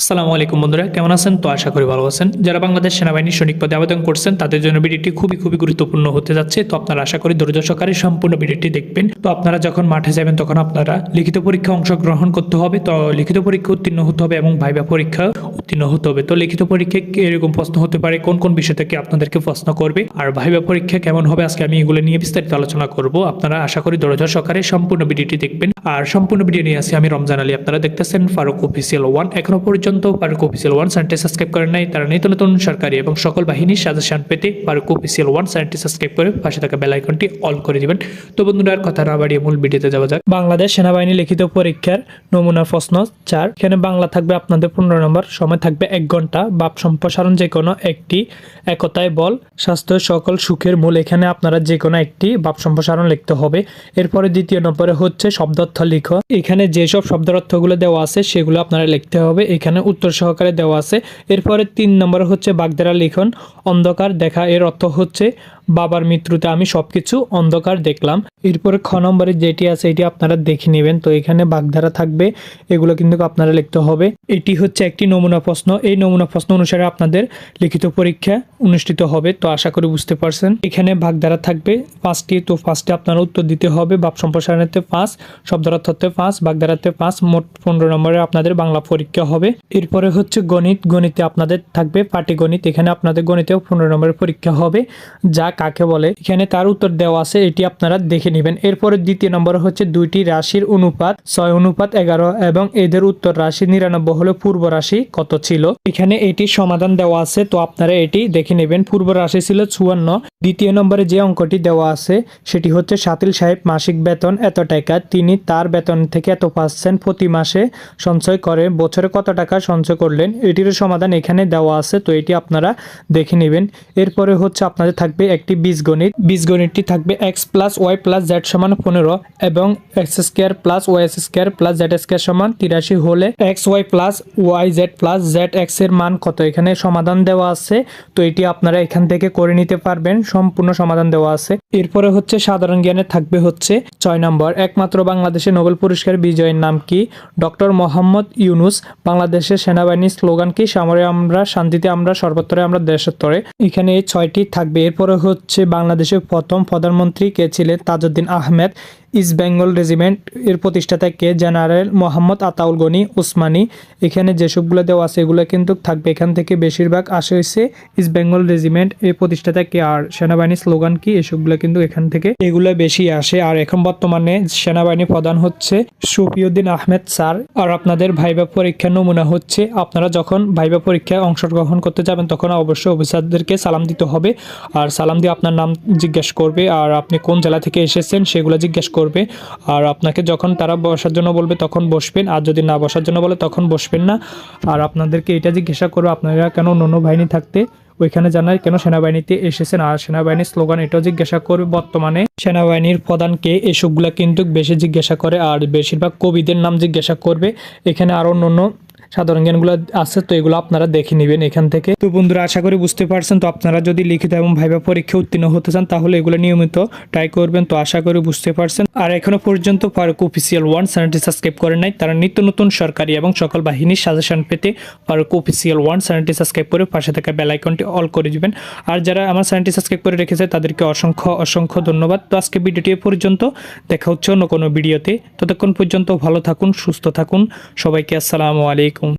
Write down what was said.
আসসালামু আলাইকুম বন্ধুরা, কেমন আছেন? তো আশা করি ভালো আছেন। যারা বাংলাদেশ সেনাবাহিনীর সৈনিক পদে আবেদন করছেন, তাদের জন্য ভিডিওটি খুবই খুবই গুরুত্বপূর্ণ হতে যাচ্ছে। তো আপনারা আশা করি ধৈর্য সহকারে সম্পূর্ণ ভিডিওটি দেখবেন। তো আপনারা যখন মাঠে যাবেন, তখন আপনারা লিখিত পরীক্ষা অংশগ্রহণ করতে হবে। তো লিখিত পরীক্ষা উত্তীর্ণ হতে হবে এবং ভাইবা পরীক্ষা উত্তীর্ণ হতে হবে। তো লিখিত পরীক্ষায় এরকম প্রশ্ন হতে পারে, কোন কোন বিষয় থেকে আপনাদেরকে প্রশ্ন করবে, আর ভাইবা পরীক্ষা কেমন হবে আজকে আমি এগুলো নিয়ে বিস্তারিত আলোচনা করব। আপনারা আশা করি ধৈর্য সহকারে সম্পূর্ণ ভিডিওটি দেখবেন। আর সম্পূর্ণ ভিডিও নিয়ে আসি আমি রমজান আলী। আপনারা দেখতেছেন ফারুক অফিসিয়াল ওয়ান। এখনও পর্যন্ত ফারুক অফিসিয়াল ওয়ান চ্যানেলটি সাবস্ক্রাইব করেন নাই, তারা নিত্য নতুন সরকারি এবং সকল বাহিনীর সাজেশন পেতে ফারুক অফিসিয়াল ওয়ান চ্যানেলটি সাবস্ক্রাইব করে পাশে থাকা বেল আইকনটি অল করে দিবেন। তো বন্ধুরা, আর কথা না বাড়িয়ে মূল ভিডিওতে যাওয়া যাক। বাংলাদেশ সেনাবাহিনী লিখিত পরীক্ষার নমুনা প্রশ্ন চার। এখানে বাংলা থাকবে আপনাদের পনেরো নম্বর। সময় থাকবে এক ঘণ্টা। বাপ সম্প্রসারণ যে কোনো একটি একতায় বল। স্বাস্থ্য, সকল সুখের মূল এখানে আপনারা যে কোনো একটি বাপ সম্প্রসারণ লিখতে হবে। এরপরে দ্বিতীয় নম্বরে হচ্ছে শব্দার্থ লিখ। এখানে যেসব শব্দের অর্থগুলো দেওয়া আছে, সেগুলো আপনারা লিখতে হবে। এখানে উত্তর সহকারে দেওয়া আছে। এরপরে তিন নম্বর হচ্ছে বাগদেরা লিখন। অন্ধকার দেখা, এর অর্থ হচ্ছে বাবার মৃত্যুতে আমি সবকিছু অন্ধকার দেখলাম। এরপরে খ নম্বরে যেটি আছে, এটি আপনারা দেখে নেবেন। তো এখানে বাগধারা থাকবে, এগুলো কিন্তু আপনারা লিখতে হবে। এটি হচ্ছে একটি নমুনা প্রশ্ন। এই নমুনা প্রশ্ন অনুসারে আপনাদের লিখিত পরীক্ষা অনুষ্ঠিত হবে। তো আশা করি বুঝতে পারছেন। এখানে বাগধারা থাকবে। পাঁচটি, তো ফার্স্টে আপনারা উত্তর দিতে হবে। বাপ সম্প্রসারণেতে পাঁচ শব্দার্থতে পাঁচ, বাগধারাতে পাঁচ, মোট পনেরো নম্বরে আপনাদের বাংলা পরীক্ষা হবে। এরপরে হচ্ছে গণিত। গণিতে আপনাদের থাকবে পাটিগণিত। এখানে আপনাদের গণিতেও পনেরো নম্বরের পরীক্ষা হবে। যা কাকে বলে? এখানে তার উত্তর দেওয়া আছে, এটি আপনারা দেখে নেবেন। এরপরে দ্বিতীয় নম্বর হচ্ছে দুইটি রাশির অনুপাত, ছয় অনুপাত এগারো, এবং এদের উত্তর রাশি নিরানব্বই হলে পূর্ব রাশি, কত ছিল? এখানে এটির সমাধান দেওয়া আছে, তো আপনারা এটি দেখে নেবেন। পূর্ব রাশি ছিল চুয়ান্ন, দ্বিতীয় নম্বরে যে অঙ্কটি দেওয়া আছে, সেটি হচ্ছে সাতিল সাহেব মাসিক বেতন এত টাকা, তিনি তার বেতন থেকে এত পার্সেন্ট প্রতি মাসে সঞ্চয় করে, বছরে কত টাকা সঞ্চয় করলেন এটির সমাধান এখানে দেওয়া আছে, তো এটি আপনারা দেখে নেবেন। এরপরে হচ্ছে আপনাদের থাকবে একটি বীজগণিত। বীজগণিতটি থাকবে x plus y plus z সমান পনেরো এবং x square plus y square plus z square সমান তিরাশি হলে x y plus y z plus z এক্সের মান কত? এখানে সমাধান দেওয়া আছে। তো এটি আপনারা এখান থেকে করে নিতে পারবেন। সম্পূর্ণ সমাধান দেওয়া আছে। এরপরে হচ্ছে সাধারণ জ্ঞানে থাকবে হচ্ছে ছয় নম্বর। একমাত্র বাংলাদেশে নোবেল পুরস্কার বিজয়ের নাম কি? ডক্টর মোহাম্মদ ইউনুস। বাংলাদেশের সেনাবাহিনীর স্লোগান কি? সামরে আমরা, শান্তিতে আমরা সর্বত্রে আমরা দেশোত্তরে এখানে এই ছয়টি থাকবে। এরপরে হচ্ছে বাংলাদেশের প্রথম প্রধানমন্ত্রী কে ছিলেন তাজউদ্দিন আহমেদ। ইস্ট বেঙ্গল রেজিমেন্ট এর প্রতিষ্ঠাতা কে? জেনারেল মোহাম্মদ আতাউল গনি উসমানী। এখানে যেসবগুলো দেওয়া আছে এগুলো কিন্তু থাকবে। এখান থেকে বেশিরভাগ আসে হয়েছে ইস্ট বেঙ্গল রেজিমেন্ট এর প্রতিষ্ঠাতা কে? আর সেনাবাহিনীর স্লোগান কি? এসবগুলো কিন্তু এখান থেকে এগুলো বেশি আসে। আর এখন বর্তমানে সেনাবাহিনী প্রধান হচ্ছে শফিউদ্দিন আহমেদ স্যার। আর আপনাদের ভাইবা পরীক্ষার নমুনা হচ্ছে, আপনারা যখন ভাইবা পরীক্ষায় অংশগ্রহণ করতে যাবেন, তখন অবশ্যই অফিসারদেরকে সালাম দিতে হবে। আর সালাম দিয়ে আপনার নাম জিজ্ঞেস করবে। আর আপনি কোন জেলা থেকে এসেছেন, সেগুলো জিজ্ঞেস করবে। আর আপনাকে যখন তারা বসার জন্য বলবে তখন বসবেন, আর যদি না বসার জন্য বলে তখন বসবেন না। আর আপনাদেরকে এটা জিজ্ঞাসা করব আপনারা কেন অন্য বাহিনী থাকতে? ওইখানে জানায় কেন সেনাবাহিনীতে এসেছেন? আর সেনাবাহিনীর স্লোগান এটাও জিজ্ঞাসা করবে বর্তমানে। সেনাবাহিনীর প্রধানকে এসবগুলা কিন্তু বেশি জিজ্ঞাসা করে, আর বেশিরভাগ কবিদের নাম জিজ্ঞাসা করবে। এখানে আরও অন্য সাধারণ জ্ঞানগুলো আছে, তো এগুলো আপনারা দেখে নেবেন এখান থেকে। তো বন্ধুরা, আশা করি বুঝতে পারছেন, তো আপনারা যদি লিখিত এবং ভাইবা পরীক্ষা উত্তীর্ণ হতে চান, তাহলে এগুলো নিয়মিত ট্রাই করবেন। তো আশা করি বুঝতে পারছেন। আর এখনও পর্যন্ত ফারুক অফিসিয়াল ওয়ান চ্যানেলটি সাবস্ক্রাইব করেন নাই, তারা নিত্য নতুন সরকারি এবং সকল বাহিনীর সাজেশন পেতে ফারুক অফিসিয়াল ওয়ান চ্যানেলটি সাবস্ক্রাইব করে পাশে থাকা বেল আইকনটি অল করে দিবেন। আর যারা আমার চ্যানেলটি সাবস্ক্রাইব করে রেখেছে, তাদেরকে অসংখ্য অসংখ্য ধন্যবাদ। তো আজকে ভিডিওটি পর্যন্ত, দেখা হচ্ছে অন্য কোনো ভিডিওতে। ততক্ষণ পর্যন্ত ভালো থাকুন, সুস্থ থাকুন। সবাইকে আসসালামু আলাইকুম।